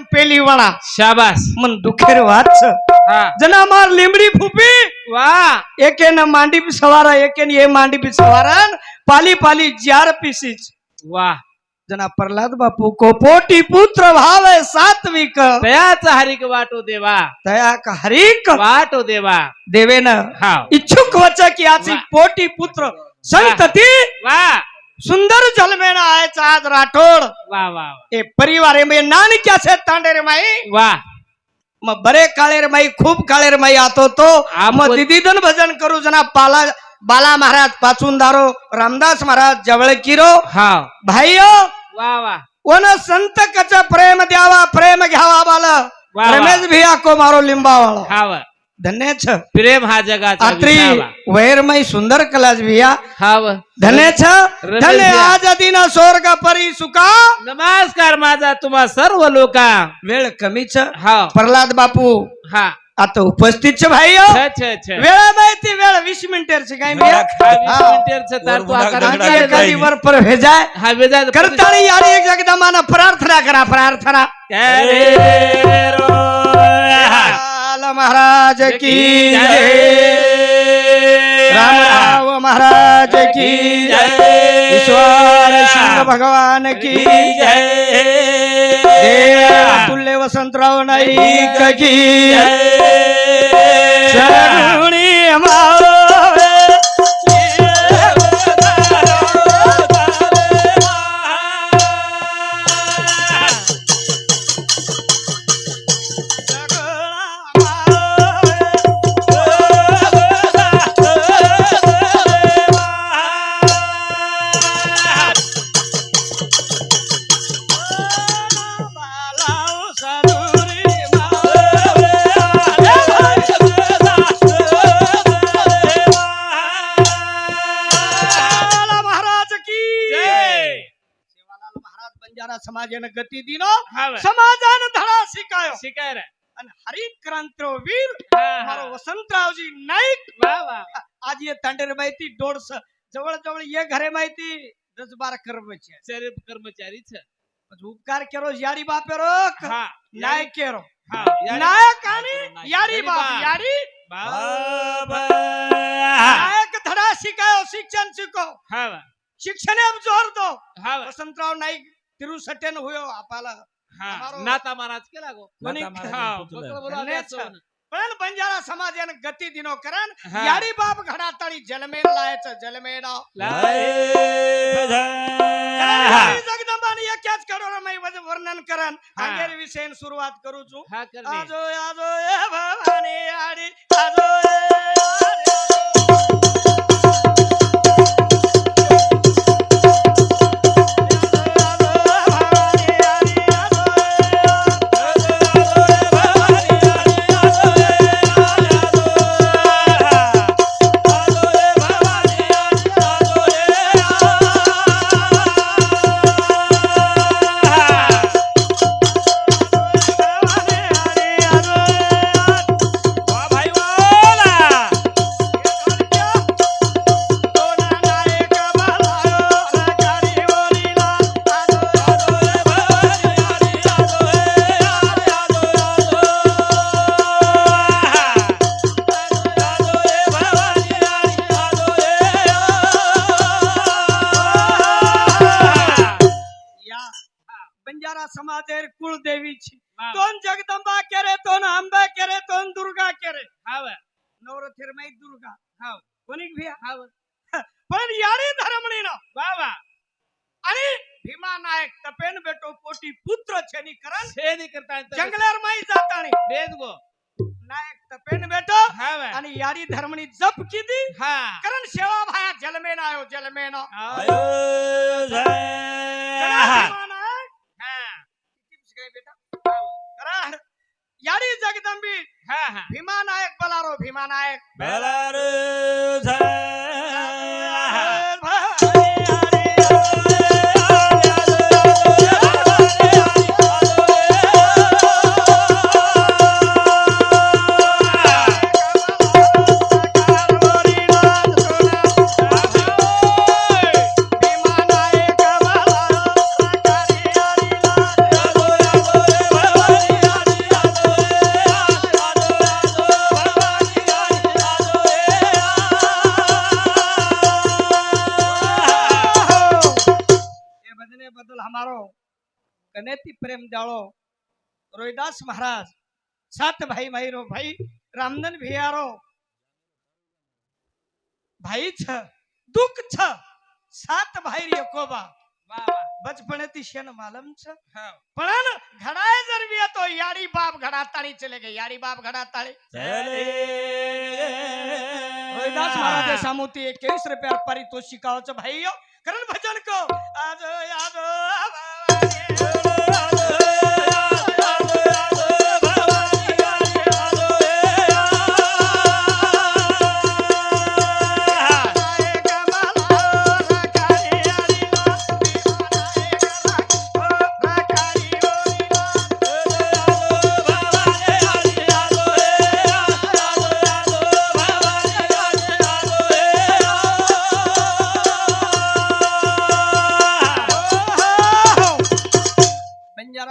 પેલી વણા શાબાશ મન દુખેર વાત છે હા જના માર લીમડી ફૂપી વાહ એકે ને માંડી પી સવારા એકે ને એ માંડી પી સવારા પાલી પાલી જ્યાર પીસી છે. વાહ જના પ્રહલાદ બાપુ કો પોટી પુત્ર ભાવે સાત્વિક तयाचा हरिक वाटो देवा दया का हरिक वाटो देवा देवे न हा इच्छुक वच की आची वाह. पोटी पुत्र संतती वा सुंदर जलमेना आए आज राठोड. वाह वाह ते परिवार आहे. म्हणजे नानकी तांडे रे माई. वा. मग बरे काले रे माई खूप काले रे माई तो. होतो मग दिदीदन भजन करू जना पाला बाला महाराज पाचून दारो रामदास महाराज जवळ किरो. हा. भाईयो वाह वाह कोण संत कच प्रेम द्यावा प्रेम घ्यावा बाला. रमेश भैया को मारो लिंबावाला हाव धन्य छ प्रेम हा जगाचा विसावा. वैरमय सुंदर कलाज भिया हाव. धन्य छ रमेश धन्य. आज दिन स्वर्ग परी सुका नमस्कार माझा तुम्हा सर्व लोका. वेळ कमी छ हाव. प्रल्हाद बापू हा. आता उपस्थित छ भाईयो. छ छ छ. वेळा माहिती वेळ. वीस मिनिटेरची काय मी? हा, वीस मिनिटेरचं तार तू आकार दगडा विचार दगडा कर. एखादी वर पर भेजाय. हा वेदा करताळी यारी एक जगदमाना प्रार्थना करा प्रार्थना. महाराज की जय। जय। रामराव महाराज की जय। ईश्वर सिंह भगवान की देव तुल्य वसंतराव नाईक की सगुणी मावे. समाजानं गती समाधान समाजानं सिखायो शिकायो रे आणि हरित क्रांत वीर मारो वसंतरावजी नाईक आज ये तांडेर माहिती दोडस जवळ जवळ ये घरे माहिती दस बारा कर्मचारी कर्मचारीच उपकार केरो यारी बापेरो न्याय केरो नायक आणि यारी बाप यारी नायक धडा शिकायो शिक्षण शिको शिक्षण जोर दो वसंतराव नाईक तिरुसट्यानं होय हो आपाला नाता महाराज केला गो. पण बंजारा समाज यान गती दिनो करण यारी बाप घडा तळी लायचं लायच लय. जय. जगदंबाने एकाच करोडमय वर्णन करण हा. हागेर विषयन सुरुवात करूचू. हा आजो आजो ए भवानी आडी. आजो ए आडी. हाव पण यारी धर्मणीनं वा वा आणि भीमा नायक तपेन बेटो पोटी पुत्र छेनी करण शेणी करता जंगलार माई जाताणी बेद गो. नायक तपेन बेटो. आणि यारी धर्मणी जप किती? हा. करण सेवा भाया जलमेन आयो जलमेन. जरा भीमा नायक. हा. बेटा? करण यारी जगदंबी. हा हा भीमा नायक बलारो भीमा नायक हा कोईदास महाराज सात भाई मायरो भाई रामनन भियारो। भाई छ दुख छ सात भाई यकोबा बचपने तिशन मालूम छ। हाँ। पण घड़ाए जर तो यारी बाप घड़ा ताड़ी चले गए यारी बाप घड़ा ताड़ी चले। रोहिदास महाराज सामूती 21 रुपया पारितोषिक आवच भाईयो करण भजन को आज याद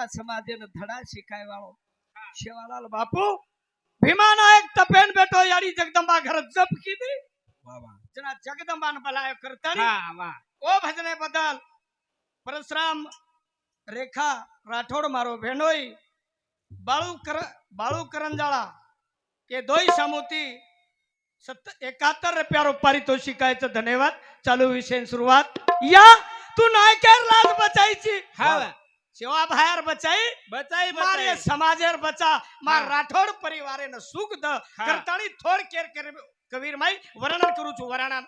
मराठा समाजेन धडा शिकायवाळो. शेवालाल बापू भीमा नायक तपेन बेटो यारी जगदंबा घर जप कीधी जना जगदंबान बलाय करतानी. ओ भजने बदल. परशुराम रेखा राठोड मारो भेनोई बाळू कर बाळू करंजाळा के दोई सामोती सत्त एकाहत्तर रुपया पारितोषिकायचं धन्यवाद. चालू विषय सुरुवात. या तू नायकेर लाज बचायची. हा. સેવા ભાયર બચાઈ. બચાઈ મારે સમાજેર બચા. માર રાઠોડ પરિવારે ને સુખ દ થોડ કેર કરે કબીર વર્ણન કરું છું. વરાણા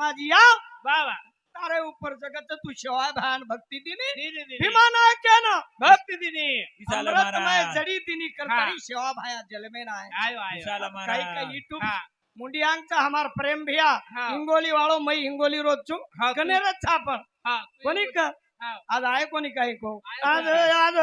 माझी या बाबा तारे ऊपर जगत तू शिवाय भान भक्ति दिनी विमाना क्या ना भक्ति दिनी अमृत जड़ी दिनी करता शिवा भाया जल आहे काही काही युट्यूब मुंडियांचा हमार प्रेम भिया हिंगोली वाळो मई हिंगोली रोज चू कनेर छापण कोणी का आज आए कोणी कहीं को आज आज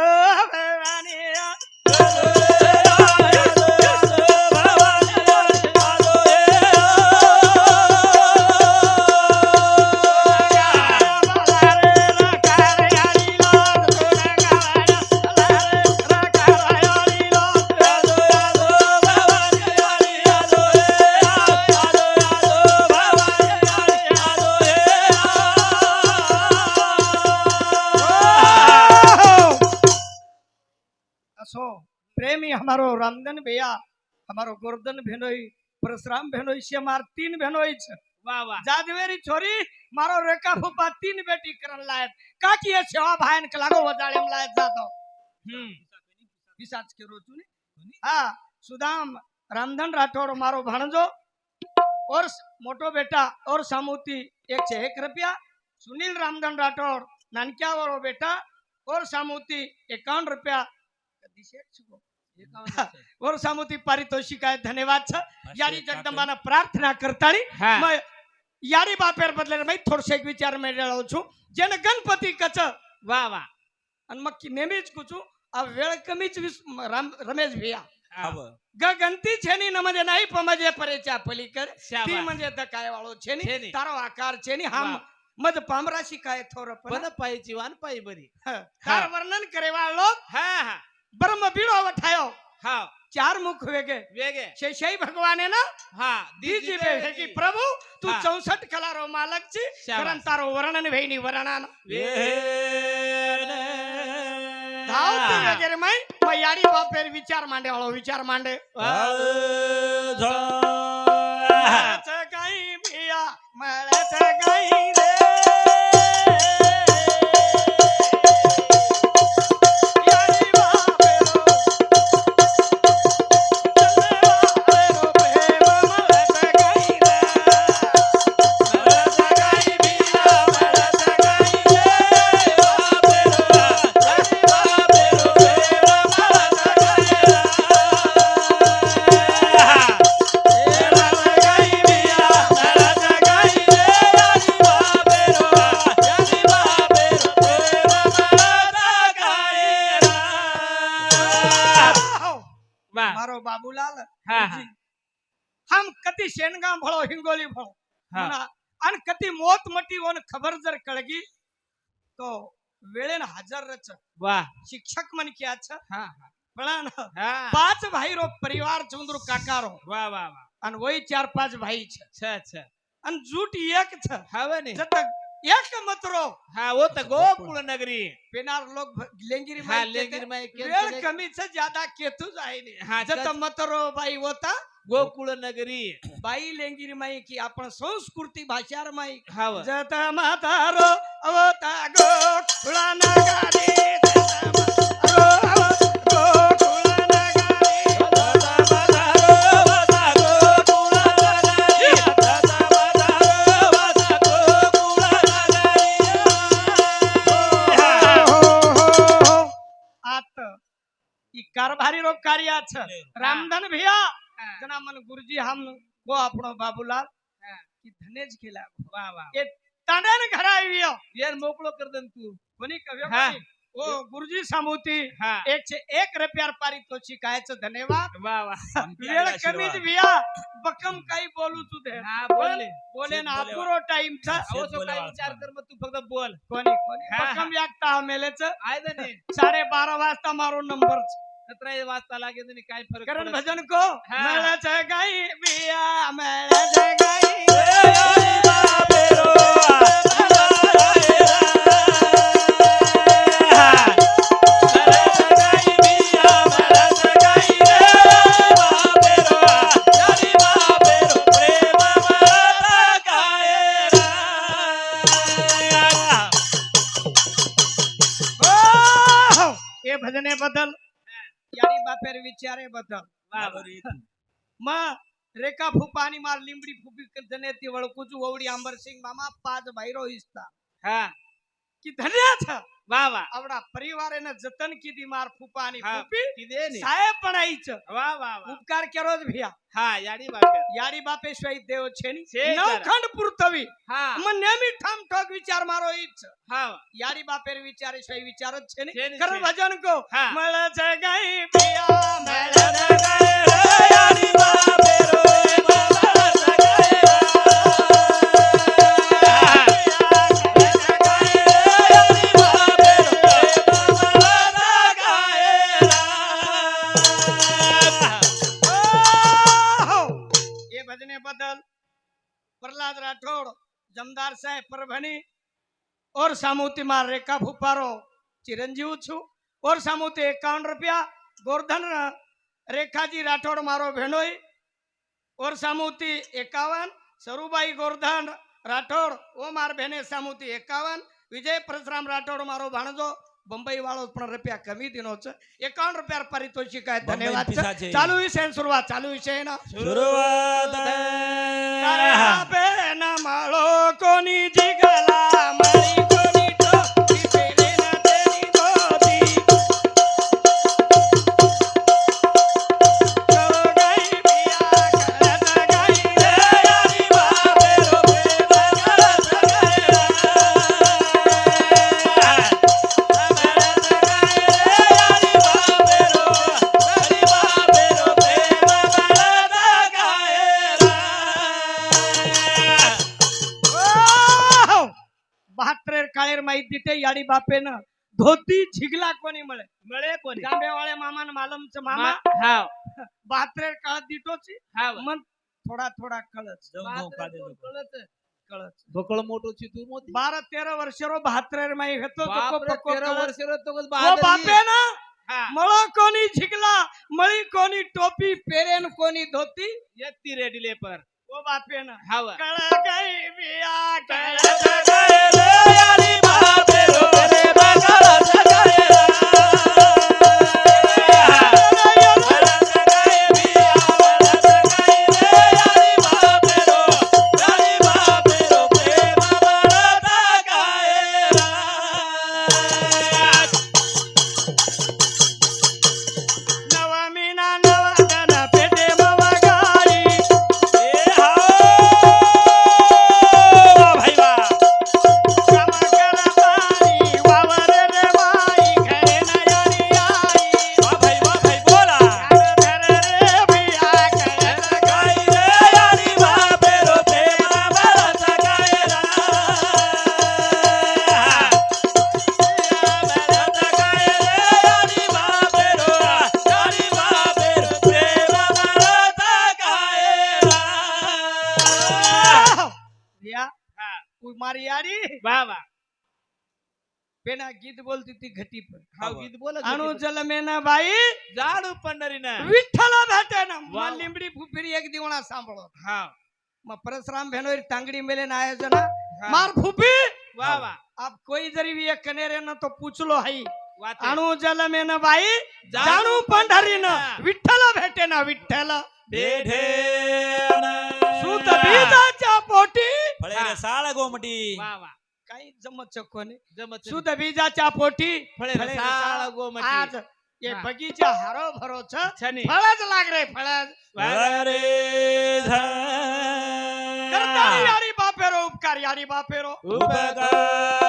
हमारो गोवर्धन भेनोई परशुराम भेनोई से मार तीन भेनोई छ। वा वा जादवेरी छोरी मारो रेखा फूफा तीन बेटी करन लायक। काकी ये सेवा भाईन के लागो वजाड़े में लायक जातो। हम्म। विसाच के रोचू ने हाँ सुदाम रामधन राठौड़ मारो भाणजो और मोटो बेटा और सामूती एक से एक रुपया। सुनील रामधन राठौड़ नानक्या वालो बेटा और सामूती एकावन्न रुपया। और सामुती पारितोषिक आहे धन्यवाद सर यारी जगदंबाना પ્રાર્થના કરતાળી મે યારી બાપેર બદલે મે થોડસો એક વિચાર મેળવ્યો છું જેને ગણપતિ કચ વાહ વાહ અને મક્કી નેમી જ કુછું આ વેળ કમી જ રમેશ ભૈયા ગગનતી છે ની નમજે નહીં પમજે પરેચા પલીકડ તી મજે દકાય વાળો છે ની તારો આકાર છે ની હમ मध पामराशी काय थोर पण पायची वान पायी बरी तार वर्णन करेवा लोक हा हा ब्रह्म बीड़ो वठायो हाँ चार मुख वेगे वेगे शे शे भगवान है ना हाँ दीजी कि प्रभु तू हाँ। चौसठ कलारो मालक छी करन तारो वर्णन भेनी वर्णन धावती वगैरे मैं वहाँ पेर विचार मांडे वालो विचार मांडे अल्लाह चकाई मिया मळे भळो हिंगोली भळो आणि कधी मोत मटी वन खबर जर कळगी तो वेळेन हजर रच वा शिक्षक मन कियाच पण पाच भाई रो परिवार चुंद्रू काका रो वा वा वा आणि वही चार पाच भाई छ छ आणि जूट एक छ हवे ने एक मतरो हा वो नगरी माई वेळ कमीच ज्यादा केतूच आहे ने. हा जत त्याच- मतरो बाई होता गोकुळ नगरी बाई लेंगिरी माई की आपण संस्कृती भाषार माई हा कार्य रामधन भैया. जना मन गुरुजी हम को अपनो बाबूलाल. की धनेज खिला वाह वाह ये तांडन घरा आवियो ये मोकलो कर दन तू. बनी कोणी हाँ. ओ गुरुजी सामोती हाँ. एक चे एक रुपया पारी तो रुपयार पारितोषिक शिकायचं धन्यवाद वाह वा वेळ कमीज भैया. बकम काही बोलू तू दे. बोले. बोले ना अपुरो टाइमचा अवसो काही विचार कर मत तू फक्त बोल. कोणी कोणी? बक्कम याकता मेलेचं. आहे साडे बारा वाजता मारो नंबरचं. सत्रह वास्ता लागे तो काय करण भजन को हाँ। मेरा बिया मेरा हाँ। भजने बदल બાપેર વિચારે બધા માં રેખા ફૂપાની માર લીમડી ફૂપી ધને તી વળકું છું ઓવડી આંબરસિંહ મામા પાંચ ભાઈરો ઈસ્તા હા કી ધન્યા છે વાહ વાહ આપણા પરિવાર એને જતન કીધી માર ફૂપાની ફૂપી કીધે ને સાહેબ પણ આઈ છે વાહ વાહ ઉપકાર કરો જ ભૈયા હા યાડી બાપે યાડી બાપે શોઈ દેવ છે ની નવખંડ પૂર્તવી હા મને નેમી ઠામ ઠોક વિચાર મારો ઈ છે હા યાડી બાપે વિચારે શોઈ વિચાર જ છે ને કર ભજન કો મળે છે ઓર સામુતી માર રેખા ફૂપારો ચિરંજીવ છું ઓર સામુતી એકાવન રૂપિયા ગોરધન રેખાજી રાઠોડ મારો ભેણોઈ ઓર સામુતી એકાવન સરુબાઈ ગોરધન રાઠોડ ઓ માર બહેને સામુતી એકાવન વિજય પરશુરામ રાઠોડ મારો ભાણજો બંબઈ વાળો પણ રૂપિયા કમી દીનો છે એકાવન રૂપિયા પારિતોષિક આય. ધન્યવાદ પિસા છે છે. ચાલુ વિશે ને શરૂઆત ચાલુ વિશે એના શરૂઆત તારે આપે ના માળો કોની જીગલા जाहीर माहिती तिथे याडी बापेन. धोती झिगला कोणी मिळे? मिळे कोणी? जांबेवाळे मामा मालमच मामा? हा बात्रे काळ दिटोची? हाव. मन थोडा थोडा कळत कळत बकळ मोठो तू मोठी? बारा तेरा वर्ष रो बहात्तर माई घेतो वर्ष बापे ना मळ कोणी झिकला मळी कोणी टोपी पेरेन कोणी धोती? येते रेडिले पर ओ बापे ना हवा. कळ गई बिया कळ गई. याडी वा वा. पेना गीत बोलती ती घटी पण. हा गीत बोलत अणु. जलमेना बाई. जाडू पंढरीनं विठ्ठल भेटे ना. वा. लिंबडी फुफिरी एक दिवणा सांभाळो हा मग परशुराम भेनोरी तांगड़ी मेले ना आयोजना. मार फुफी. वा वा. अब कोई जरी भी एक कनेरे न तो पूछलो हई. वाते. अणु जलमेन बाई. जाणू जाणू पंढरी न. पंढरीनं. विठ्ठल भेटे ना विठ्ठल. भेटेन सुत बीजाच्या पोटी. फळे साळ गोमटी. वा वा. काही जमत चकोने जमत सुत बीजाच्या पोटी फळे रसाळ रसाळ. गोमटी. आज ये. बगीचा हरो भरोच छानी फळच लाग रे फळच. रे करताळी याडी बापेरो उपकार याडी बापेरो. उपकार.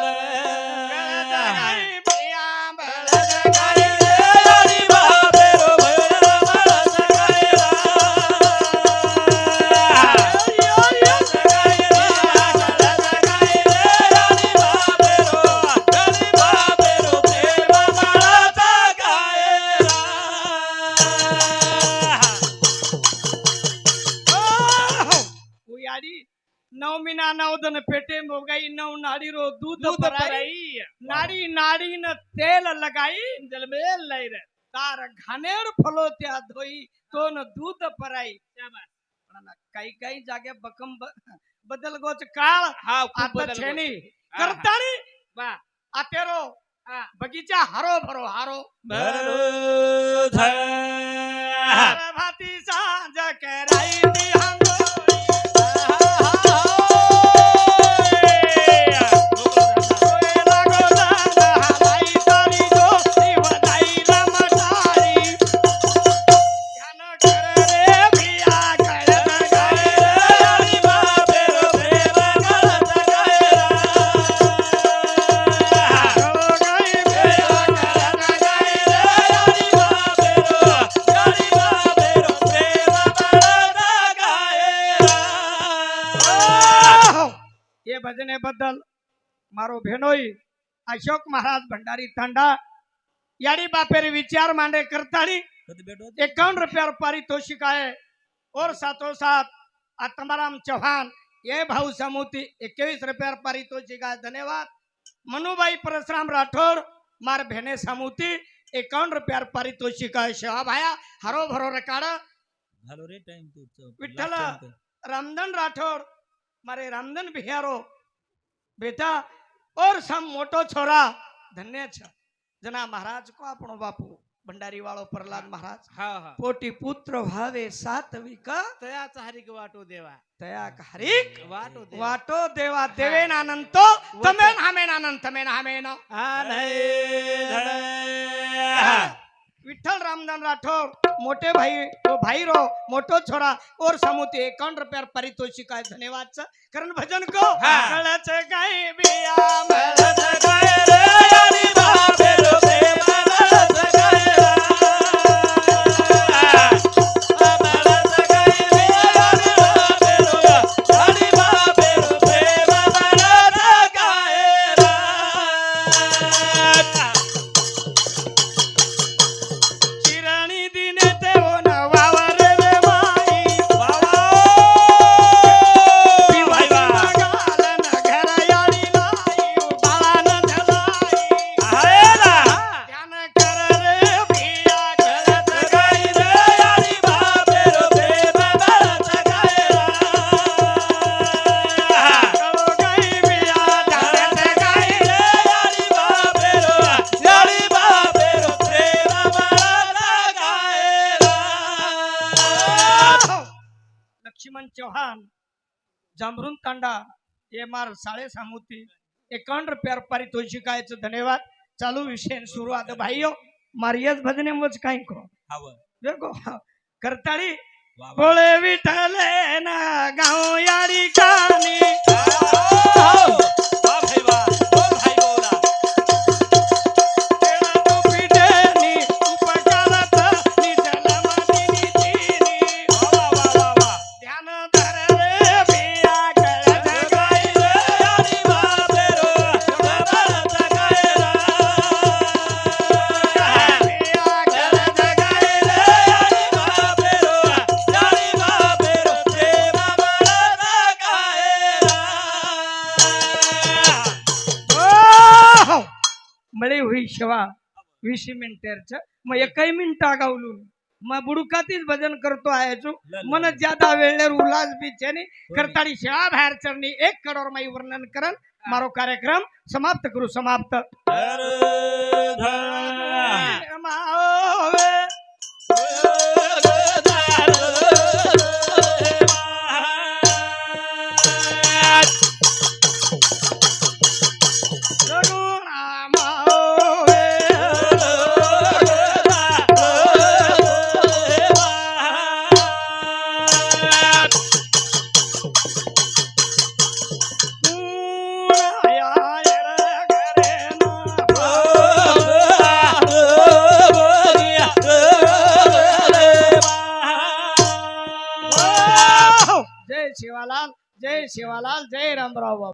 नौ मीना नौ दन पेटे मोगाई नौ नाड़ी रो दूध दूध भराई पराई नाड़ी नाड़ी न तेल लगाई जलमेल नाही रे तार घाणेर फलो त्या धोई तो न दूध पराई शाबास. पण काही काही जागे बकम ब- बदल गोच काळ हा खूप आता बदल छेनी हा, हा. करताणी वा आतेरो हा. बगीचा हरो भरो हारो भरधर. भाती सांज कराई ती मारो भेनोई अशोक महाराज भंडारी तांडा याडी बापेरे विचार मांडे करतानी कधी भेटू? एकावन्न रुपया पारितोषिक आहे और साथो साथ आत्माराम चौहान ये भाऊ समूती एकवीस रुपया पारितोषिक आहे धन्यवाद मनुबाई परशुराम राठोड मार भेने समूती एकावन्न रुपया पारितोषिक आहे शेवा भाया हरो भरो रकाड झालो रे टाइम तू विठ्ठल रामधन राठौड़ मारे रामधन बिहारो बेटा और सम मोटो छोरा धन्य छ। जना महाराज को अपनो बापू भंडारी वालो प्रहलाद महाराज। हाँ हाँ। पोटी पुत्र भावे सातवी का तया चारिक वाटो देवा। तया कारिक वाटो देवा। वाटो देवा। हाँ। देवे नानंतो तमेन हमेन आनंद तमेन हमेन हाँ नहीं। विठल रामदान राठो मोटे भाई तो भाई रो मोटो छोरा और समुती एकाउंट रुपया परितोषी का धन्यवाद सर करण भजन को हाँ। कलच गाई बिया हे मार साळे सामुती एकावन्न रुपयार पारितोषिकायचं धन्यवाद. चालू विषय सुरू आता भाईयो मारियाच भजने मज काही को? देखो करताळी बोळे विठले ना गाव यारी कानी. मिनिटाचं मग एकही मिनिट आगावलून मग बुडुकातीच भजन करतो आहे जो मन ज्यादा वेळेर उल्हास बिचानी करताळी शिळा बाहेर चरणी एक कडोर माई वर्णन करन मारो कार्यक्रम समाप्त करू समाप्त.